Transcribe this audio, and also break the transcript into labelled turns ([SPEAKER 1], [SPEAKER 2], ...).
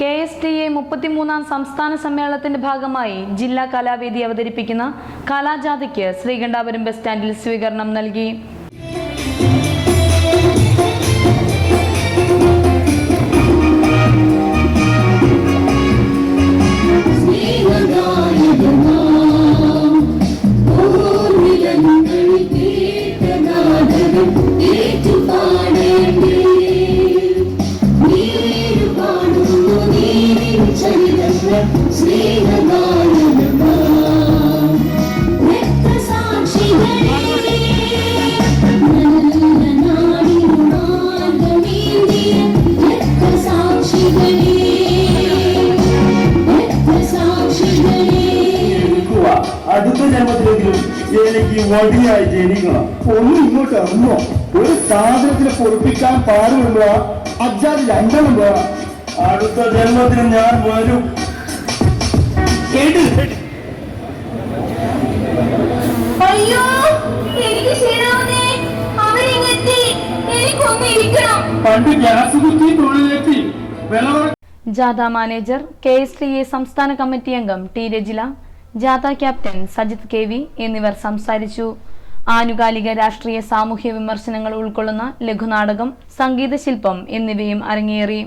[SPEAKER 1] K S T A മുപ്പത്തിമൂന്നാം സംസ്ഥാന സമ്മേളനത്തിന്റെ ഭാഗമായി ജില്ലാ കലാവേദി അവതരിപ്പിക്കുന്ന കലാജാഥയ്ക്ക് ശ്രീകണ്ഠാപുരം ബസ് സ്റ്റാൻഡിൽ സ്വീകരണം നൽകി.
[SPEAKER 2] അടുത്ത ജന്മത്തിലെങ്കിലും എനിക്ക് വടിയായി ജനിക്കണം.
[SPEAKER 3] ഒന്ന് ഇങ്ങോട്ട് ഇറങ്ങോ ഒരു സാധനത്തിനെ പൊറപ്പിക്കാൻ പാടുമുണ്ടോ അജാതി രണ്ടെണ്ണം വേണം
[SPEAKER 2] അടുത്ത ജന്മത്തിന് ഞാൻ വരും.
[SPEAKER 4] അയ്യോ എനിക്ക് ക്ഷീണാവുന്നേ. അവരിങ്ങെത്തി എനിക്കൊന്ന് ഇരിക്കണം.
[SPEAKER 3] പണ്ട് ഗ്യാസ് കുത്തി തൊഴിലെത്തി വിളവ
[SPEAKER 1] ജാഥ manager K S T A സംസ്ഥാന കമ്മിറ്റി അംഗം ടി രജില ജാഥ ക്യാപ്റ്റൻ സജിത് കെ വി എന്നിവർ സംസാരിച്ചു. ആനുകാലിക രാഷ്ട്രീയ സാമൂഹ്യ വിമർശനങ്ങൾ ഉൾക്കൊള്ളുന്ന ലഘുനാടകം സംഗീതശില്പം എന്നിവയും അരങ്ങേറി.